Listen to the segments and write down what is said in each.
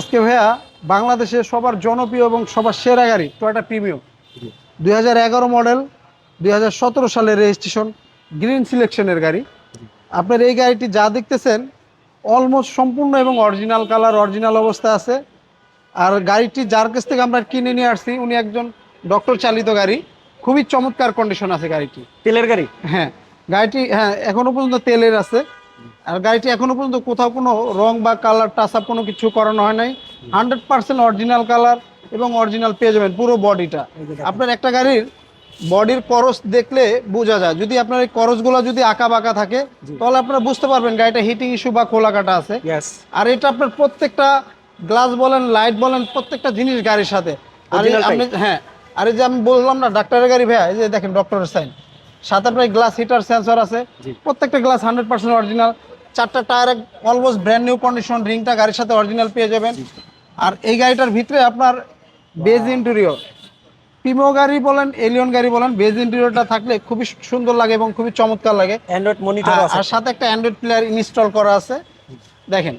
আজকে ভাইয়া বাংলাদেশে সবার জনপ্রিয় এবং সবার সেরা গাড়ি টয়টা প্রিমিয়াম দুই হাজার এগারো মডেল দুই হাজার সতেরো সালের রেজিস্ট্রেশন গ্রিন সিলেকশনের গাড়ি। আপনার এই গাড়িটি যা দেখতেছেন অলমোস্ট সম্পূর্ণ এবং অরিজিনাল কালার অরিজিনাল অবস্থা আছে। আর গাড়িটি যার কাছ থেকে আমরা কিনে নিয়ে আসছি উনি একজন ডক্টর চালিত গাড়ি। খুবই চমৎকার কন্ডিশন আছে গাড়িটি। তেলের গাড়ি? হ্যাঁ গাড়িটি হ্যাঁ এখনও পর্যন্ত তেলের আছে। আর গাড়িটি এখনও পর্যন্ত কোথাও কোনো রং বা কালার টাচ আপ কোনো কিছু করানো হয় নাই। হান্ড্রেড পার্সেন্ট অরিজিনাল কালার এবং অরিজিনাল পেয়ে যাবেন পুরো বডিটা। আপনার একটা গাড়ির বডির করস দেখলে বোঝা যায়। যদি আপনার এই করসগুলো যদি আঁকা বাঁকা থাকে তাহলে আপনারা বুঝতে পারবেন গাড়িটা হিটিং ইস্যু বা খোলা কাটা আছে। আর এটা আপনার প্রত্যেকটা গ্লাস বলেন লাইট বলেন প্রত্যেকটা জিনিস গাড়ির সাথে। আর আপনি হ্যাঁ আর এই যে আমি বললাম না ডাক্তারের গাড়ি ভাইয়া এই যে দেখেন ডক্টরের সাইন সাথে আপনার গ্লাস হিটার সেন্সর আছে। প্রত্যেকটা গ্লাস হান্ড্রেড পার্সেন্ট অরিজিনাল চারটা tyre almost brand new condition রিংটা গাড়ির সাথে অরিজিনাল পেয়ে যাবেন। আর এই গাড়িটার ভিতরে আপনার বেজ ইন্টেরিয়র পিমো গাড়ি বলেন এলিয়ন গাড়ি বলেন বেজ ইন্টেরিয়রটা থাকলে খুবই সুন্দর লাগে এবং খুবই চমৎকার লাগে। অ্যান্ড্রয়েড মনিটর আর- আছে। আর সাথে একটা অ্যান্ড্রয়েড প্লেয়ার ইনস্টল করা আছে। দেখেন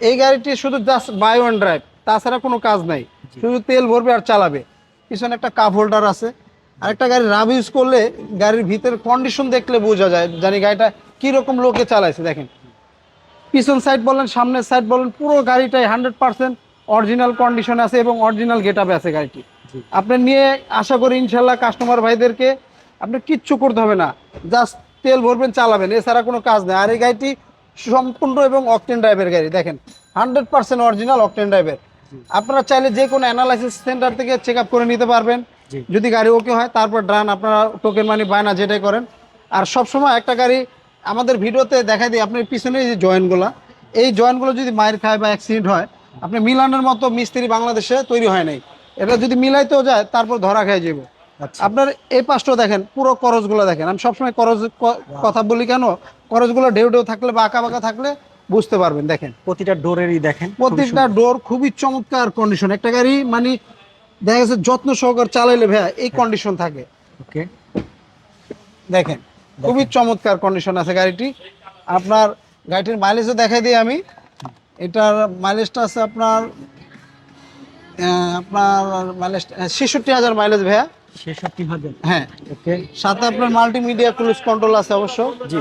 এই গাড়িটি শুধু জাস্ট বাই ওয়ান ড্রাইভ তাছাড়া কোনো কাজ নাই। শুধু তেল ভরবে আর চালাবে। পিছনে একটা কাপ হোল্ডার আছে। আর একটা গাড়ি রাব ইউজ করলে গাড়ির ভিতরে কন্ডিশন দেখলে বোঝা যায় জানি গাড়িটা কীরকম লোকে চালাইছে দেখেন। পিছন সাইড বলেন সামনের সাইড বলেন পুরো গাড়িটাই হান্ড্রেড পার্সেন্ট অরিজিনাল কন্ডিশন আছে এবং অরিজিনাল গেট আপে আছে গাড়িটি। আপনি নিয়ে আশা করি ইনশাল্লাহ কাস্টমার ভাইদেরকে আপনি কিচ্ছু করতে হবে না জাস্ট তেল ভরবেন চালাবেন। এছাড়া কোনো কাজ নেই। আর এই গাড়িটি সম্পূর্ণ এবং অকটেন ড্রাইভের গাড়ি দেখেন। হান্ড্রেড পার্সেন্ট অরিজিনাল অকটেন ড্রাইভের আপনারা চাইলে যে কোনো অ্যানালাইসিস সেন্টার থেকে চেক আপ করে নিতে পারবেন। যদি গাড়ি ওকে হয় তারপর ড্রান আপনারা টোকেন মানি বায়না যেটাই করেন। আর সবসময় একটা গাড়ি আমাদের ভিডিওতে দেখা দিই আপনার পিছনে যে জয়েন্টগুলো এই জয়েন্টগুলো যদি মায়ের খায় বা অ্যাক্সিডেন্ট হয় আপনি মিলানের মতো মিস্ত্রি বাংলাদেশে তৈরি হয় নাই। এটা যদি মিলাইতেও যায় তারপর ধরা খেয়ে যাব। আচ্ছা। আপনার এই পাশটাও দেখেন পুরো করজগুলো দেখেন। আমি সবসময় করজ কথা বলি কেন করজগুলো ঢেউ ঢেউ থাকলে বা আঁকা বাঁকা থাকলে বুঝতে পারবেন দেখেন। প্রতিটা ডোরেরই দেখেন প্রত্যেকটা ডোর খুবই চমৎকার কন্ডিশন একটা গাড়ি মানে দেখা গেছে যত্ন সহকার চালাইলে ভাইয়া এই কন্ডিশন থাকে। ওকে দেখেন। খুবই চমৎকার কন্ডিশন আছে গাড়িটি। আপনার গাড়িটির মাইলেজও দেখাই দিই আমি। এটার মাইলেজটা আছে আপনার আপনার মাইলেজ ছেষট্টি হাজার মাইলেজ ভাইয়া। ছেষট্টি হাজার। হ্যাঁ। ওকে। সাথে আপনার মাল্টিমিডিয়া ক্রুজ কন্ট্রোল আছে অবশ্য। জি।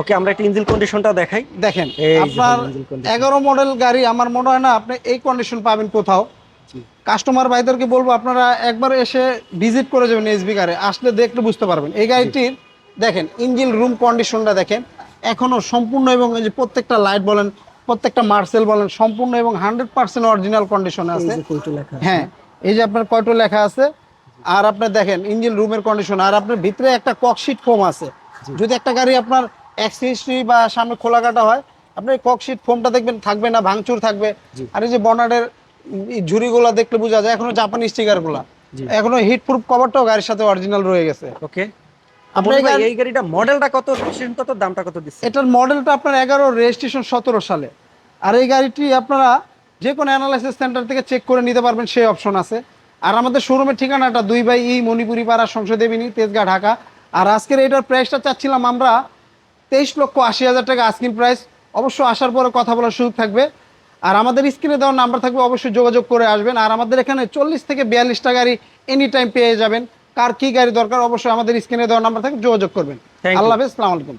ওকে আমরা একটা ইঞ্জিন কন্ডিশনটা দেখাই। দেখেন আপনার এগারো মডেল গাড়ি আমার মনে হয় না আপনি এই কন্ডিশন পাবেন কোথাও। কাস্টমার ভাইদেরকে বলব আপনারা একবার এসে ভিজিট করে যাবেন এসবি কারে আসলে দেখলে বুঝতে পারবেন। এই গাড়িটির দেখেন ইঞ্জিন রুম কন্ডিশনটা দেখেন এখনও সম্পূর্ণ এবং এই যে প্রত্যেকটা লাইট বলেন প্রত্যেকটা মার্সেল বলেন সম্পূর্ণ এবং হান্ড্রেড পার্সেন্ট অরিজিনাল কন্ডিশনে আছে। হ্যাঁ এই যে আপনার কয়টো লেখা আছে আর আপনি দেখেন ইঞ্জিন রুমের কন্ডিশন আর আপনার ভিতরে একটা ককশিট ফোম আছে। যদি একটা গাড়ি আপনার অ্যাক্সিডেন্টলি বা সামনে খোলা কাটা হয় আপনার ককশিট ফোমটা দেখবেন থাকবে না ভাঙচুর থাকবে। আর এই যে বনারের ঝুড়িগুলো দেখলে বোঝা যায় এখনও জাপানি স্টিকারগুলো। এখনও হিট প্রুফ কভারটাও গাড়ির সাথে অরিজিনাল রয়ে গেছে। ওকে আপনার এই গাড়িটা মডেলটা কত রেজিস্ট্রেশন কত দামটা কত দিচ্ছে এটার মডেলটা আপনার এগারো রেজিস্ট্রেশন সতেরো সালে। আর এই গাড়িটি আপনারা যে কোনো অ্যানালাইসিস সেন্টার থেকে চেক করে নিতে পারবেন সেই অপশন আছে। আর আমাদের শোরুমের ঠিকানাটা দুই বাই ই মণিপুরি পাড়া সংসদেবিনী তেজগাঁ ঢাকা। আর আজকের এটার প্রাইসটা চাচ্ছিলাম আমরা তেইশ লক্ষ আশি হাজার টাকা আস্কিং প্রাইস অবশ্য আসার পরে কথা বলার সুযোগ থাকবে। আর আমাদের স্ক্রিনে দেওয়ার নাম্বার থাকবে অবশ্যই যোগাযোগ করে আসবেন। আর আমাদের এখানে চল্লিশ থেকে বিয়াল্লিশটা গাড়ি এনি টাইম পেয়ে যাবেন। কার কি গাড়ি দরকার অবশ্যই আমাদের স্ক্রিনে দেওয়ার নাম্বার থাকে যোগাযোগ করবেন. আল্লাহ হাফেজ আলাইকুম